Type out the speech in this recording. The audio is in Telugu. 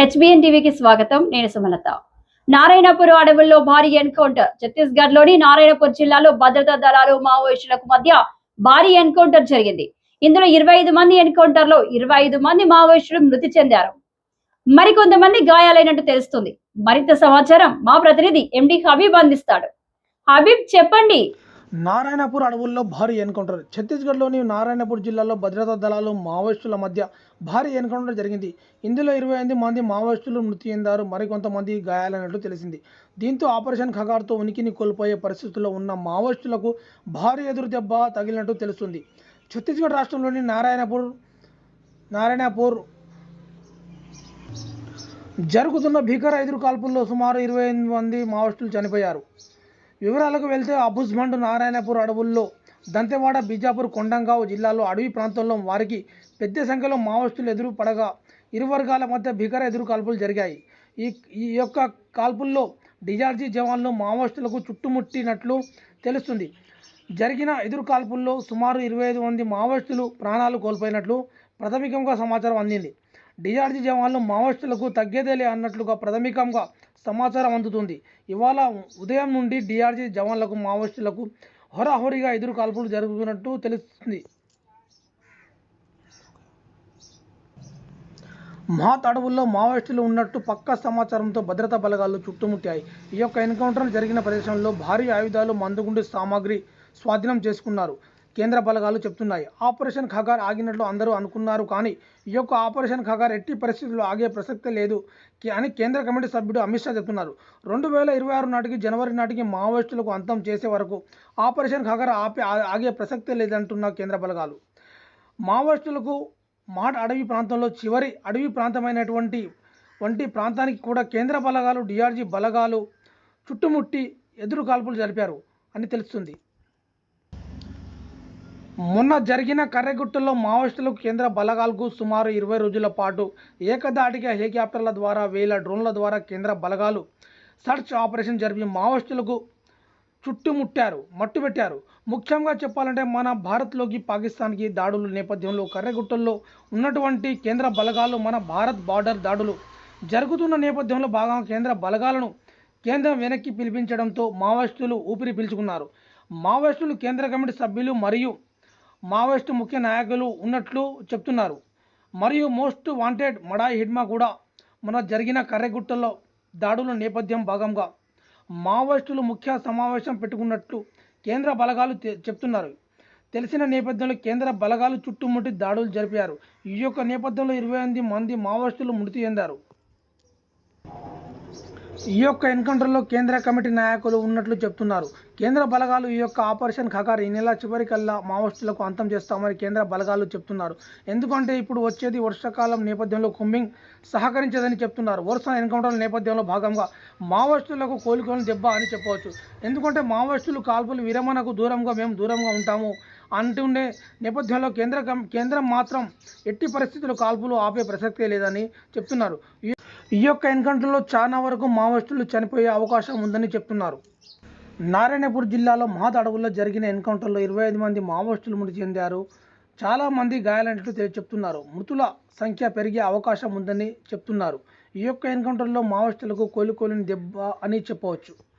హెచ్బిఎన్ టీవీకి స్వాగతం. నేను సుమలత. నారాయణపూర్ అడవుల్లో భారీ ఎన్కౌంటర్. ఛత్తీస్గఢ్లోని నారాయణపూర్ జిల్లాలో భద్రతా దళాలు మావోయిస్టులకు మధ్య భారీ ఎన్కౌంటర్ జరిగింది. ఇందులో ఇరవై ఐదు మంది ఎన్కౌంటర్లో ఇరవై ఐదు మంది మావోయిస్టులు మృతి చెందారు. మరికొంతమంది గాయాలైనట్టు తెలుస్తుంది. మరింత సమాచారం మా ప్రతినిధి ఎండి హబీబ్ అందిస్తాడు. హబీబ్ చెప్పండి. నారాయణపూర్ అడవుల్లో భారీ ఎన్కౌంటర్. ఛత్తీస్గఢ్లోని నారాయణపూర్ జిల్లాలో భద్రతా దళాలు మావోయిస్టుల మధ్య భారీ ఎన్కౌంటర్ జరిగింది. ఇందులో ఇరవై ఎనిమిది మంది మావోయిస్టులు మృతి చెందారు. మరికొంతమంది గాయాలైనట్లు తెలిసింది. దీంతో ఆపరేషన్ ఖగార్తో ఉనికిని కోల్పోయే పరిస్థితుల్లో ఉన్న మావోయిస్టులకు భారీ ఎదురు దెబ్బ తగిలినట్టు తెలుస్తుంది. ఛత్తీస్గఢ్ రాష్ట్రంలోని నారాయణపూర్ నారాయణపూర్ జరుగుతున్న భీకర ఎదురు కాల్పుల్లో సుమారు ఇరవై ఎనిమిది మంది మావోయిస్టులు చనిపోయారు. వివరాలకు వెళ్తే అబుజ్మండ్ నారాయణపూర్ అడవుల్లో దంతెవాడ బీజాపూర్ కొండంగావ్ జిల్లాలో అడవి ప్రాంతంలో వారికి పెద్ద సంఖ్యలో మావోయిస్టులు ఎదురు పడగా ఇరు వర్గాల మధ్య భీకర ఎదురు కాల్పులు జరిగాయి. ఈ ఈ యొక్క కాల్పుల్లో డిజార్జీ జవాన్లు మావోయిస్టులకు చుట్టుముట్టినట్లు తెలుస్తుంది. జరిగిన ఎదురు కాల్పుల్లో సుమారు ఇరవై ఐదు మంది మావోయిస్టులు ప్రాణాలు కోల్పోయినట్లు ప్రాథమికంగా సమాచారం అందింది. డిఆర్జీ జవాన్లు మావోయిస్టులకు తగ్గేదేలే అన్నట్లుగా ప్రాథమికంగా సమాచారం అందుతుంది. ఇవాళ ఉదయం నుండి డిఆర్జీ జవాన్లకు మావోయిస్టులకు హోరాహోరీగా ఎదురు కాల్పులు జరుగుతున్నట్టు తెలుస్తుంది. మహాత్ అడవుల్లో మావోయిస్టులు ఉన్నట్టు పక్కా సమాచారంతో భద్రతా బలగాలు చుట్టుముట్టాయి. ఈ యొక్క ఎన్కౌంటర్ జరిగిన ప్రదేశంలో భారీ ఆయుధాలు మందుగుండు సామాగ్రి స్వాధీనం చేసుకున్నారు. కేంద్ర బలగాలు చెప్తున్నాయి. ఆపరేషన్ ఖగార్ ఆగినట్లు అందరూ అనుకున్నారు కానీ ఈ యొక్క ఆపరేషన్ ఖగార్ ఎట్టి పరిస్థితుల్లో ఆగే ప్రసక్తే లేదు అని కేంద్ర కమిటీ సభ్యుడు అమిత్ షా చెప్తున్నారు. రెండు వేల ఇరవై ఆరు నాటికి జనవరి నాటికి మావోయిస్టులకు అంతం చేసే వరకు ఆపరేషన్ ఖగార్ ఆపే ఆగే ప్రసక్తే లేదంటున్న కేంద్ర బలగాలు. మావోయిస్టులకు మాట్ అడవి ప్రాంతంలో చివరి అడవి ప్రాంతమైనటువంటి వంటి ప్రాంతానికి కూడా కేంద్ర బలగాలు డిఆర్జీ బలగాలు చుట్టుముట్టి ఎదురు కాల్పులు జరిపారు అని తెలుస్తుంది. మొన్న జరిగిన కర్రెగుట్టలో మావోయిస్టులకు కేంద్ర బలగాలకు సుమారు ఇరవై రోజుల పాటు ఏకదాటిగా హెలికాప్టర్ల ద్వారా వేల డ్రోన్ల ద్వారా కేంద్ర బలగాలు సర్చ్ ఆపరేషన్ జరిపి మావోయిస్టులకు చుట్టుముట్టారు మట్టుబెట్టారు. ముఖ్యంగా చెప్పాలంటే మన భారత్లోకి పాకిస్తాన్కి దాడుల నేపథ్యంలో కర్రెగుట్టల్లో ఉన్నటువంటి కేంద్ర బలగాలు మన భారత్ బార్డర్ దాడులు జరుగుతున్న నేపథ్యంలో భాగంగా కేంద్ర బలగాలను కేంద్రం వెనక్కి పిలిపించడంతో మావోయిస్టులు ఊపిరి పీల్చుకున్నారు. మావోయిస్టులు కేంద్ర కమిటీ సభ్యులు మరియు మావోయిస్టు ముఖ్య నాయకులు ఉన్నట్లు చెప్తున్నారు. మరియు మోస్ట్ వాంటెడ్ మడాయి హిడ్మా కూడా మన జరిగిన కర్రెగుట్టలో దాడుల నేపథ్యం భాగంగా మావోయిస్టులు ముఖ్య సమావేశం పెట్టుకున్నట్లు కేంద్ర బలగాలు చెప్తున్నారు. తెలిసిన నేపథ్యంలో కేంద్ర బలగాలు చుట్టుముట్టి దాడులు జరిపారు. ఈ యొక్క నేపథ్యంలో ఇరవై ఎనిమిది మంది మావోయిస్టులు మృతి చెందారు. ఈ యొక్క ఎన్కౌంటర్లో కేంద్ర కమిటీ నాయకులు ఉన్నట్లు చెప్తున్నారు. కేంద్ర బలగాలు ఈ యొక్క ఆపరేషన్ ఖకార్ ఈ నెల చివరికల్లా మావోయిస్టులకు అంతం చేస్తామని కేంద్ర బలగాలు చెప్తున్నారు. ఎందుకంటే ఇప్పుడు వచ్చేది వర్షాకాలం నేపథ్యంలో కుంబింగ్ సహకరించదని చెప్తున్నారు. వరుస ఎన్కౌంటర్ల నేపథ్యంలో భాగంగా మావోయిస్టులకు కోలుకొని దెబ్బ అని చెప్పవచ్చు. ఎందుకంటే మావోయిస్టులు కాల్పులు విరమణకు దూరంగా మేము దూరంగా ఉంటాము అంటుండే నేపథ్యంలో కేంద్ర కం- కేంద్రం మాత్రం ఎట్టి పరిస్థితుల్లో కాల్పులు ఆపే ప్రసక్తే లేదని చెప్తున్నారు. ఈ- యొక్క ఎన్కౌంటర్లో చాలా వరకు మావోయిస్టులు చనిపోయే అవకాశం ఉందని చెప్తున్నారు. నారాయణపూర్ జిల్లాలో మహత్ అడవుల్లో జరిగిన ఎన్కౌంటర్లో ఇరవై ఐదు మంది మావోయిస్టులు మృతి చెందారు. చాలా మంది గాయాలైనట్లు చెప్తున్నారు. మృతుల సంఖ్య పెరిగే అవకాశం ఉందని చెప్తున్నారు. ఈ యొక్క ఎన్కౌంటర్లో మావోయిస్టులకు కోలుకోలేని దెబ్బ అని చెప్పవచ్చు.